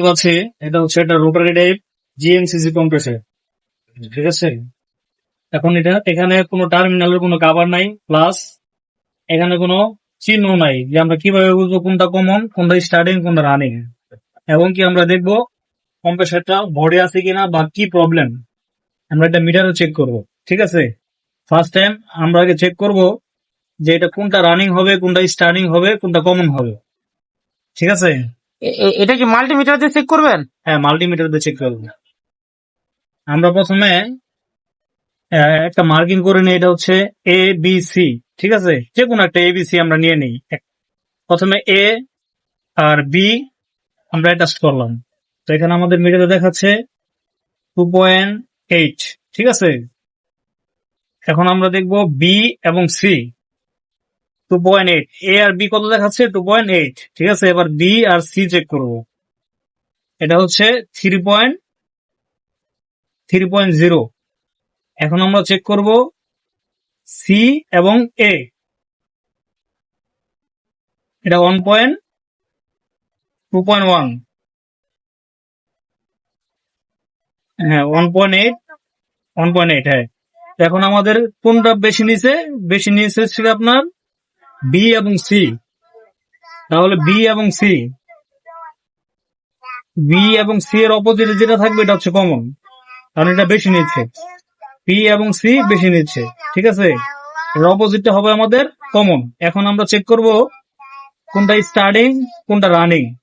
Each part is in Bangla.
দেখতে পাচ্ছি, এটা হচ্ছে একটা রোটারি টাইপ জিএমসিসি কম্প্রেসর ঠিক আছে? এখন এটা, এখানে কোনো টার্মিনালের কোনো কাভার নাই প্লাস এখানে কোনো চিহ্ন নাই যে আমরা কীভাবে বুঝব কোনটা কমন কোনটা স্টার্টিং কোনটা রানিং এবং কি আমরা দেখব কম্প্রেসারটা বডি আছে কিনা বা কি প্রবলেম আমরা এটা মিটারে চেক করব। ঠিক আছে? ফার্স্ট টাইম আমরা আগে চেক করব যে এটা কোনটা রানিং হবে, কোনটা স্টার্টিং হবে, কোনটা কমন হবে। ঠিক আছে? এটা কি মাল্টিমিটার দিয়ে চেক করবেন? হ্যাঁ মাল্টিমিটার দিয়ে চেক করব। আমরা প্রথমে একটা মার্কিং করে নিই, এটা হচ্ছে এ বি সি ঠিক আছে? যে কোনো একটা এ বি সি আমরা নিয়ে নিই। প্রথমে এ আর বি আমরা অ্যাটাচ করলাম। তো এখানে আমাদের মিটারে দেখাচ্ছে টু পয়েন্ট এইট ঠিক আছে? এখন আমরা দেখব বি এবং C two point eight A R B কত দেখাচ্ছে? টু পয়েন্ট এইট ঠিক আছে, এবার বি আর সি চেক করব। এটা হচ্ছে three point three point zero এখন আমরা চেক করব সি এবং এ এটা one point two point one হ্যাঁ one point eight one point eight হ্যাঁ। এখন আমাদের কোনটা বেশি নিচে বেশি নিচে ছিল আপনার বি এবং সি। তাহলে বি এবং সি। বি এবং সি এর অপোজিটে যেটা থাকবে, এটা হচ্ছে কমন কারণ এটা বেশি নিচ্ছে। পি এবং সি বেশি নিচ্ছে। ঠিক আছে? এর অপোজিটটা হবে আমাদের কমন এখন আমরা চেক করব কোনটা স্টার্টিং কোনটা রানিং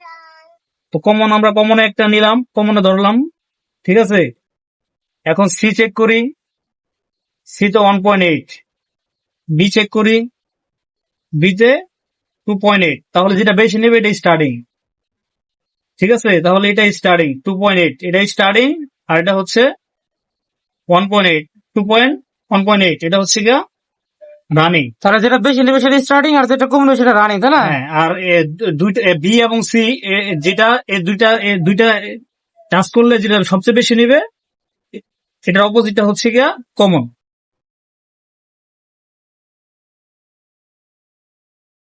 তো কমন আমরা কমনে একটা নিলাম কমনে ধরলাম। ঠিক আছে? এখন সি চেক করি। সি তো one point eight B check করি। বিতে টু পয়েন্ট এইট তাহলে যেটা বেশি নেবে এটা স্টার্টিং ঠিক আছে? তাহলে এটা স্টার্টিং টু পয়েন্ট এইট এটা স্টার্টিং আর এটা হচ্ছে one point eight two point one point eight এটা হচ্ছে গিয়া রানিং তাহলে যেটা বেশি নেবে সেটা স্টার্টিং আর যেটা কম নেবে সেটা রানিং তাই না? হ্যাঁ আর এ দুইটা বি এবং সি যেটা এই দুইটা এ দুইটা টাচ করলে যেটা সবচেয়ে বেশি নেবে এটার অপোজিটটা হচ্ছে গিয়া কমন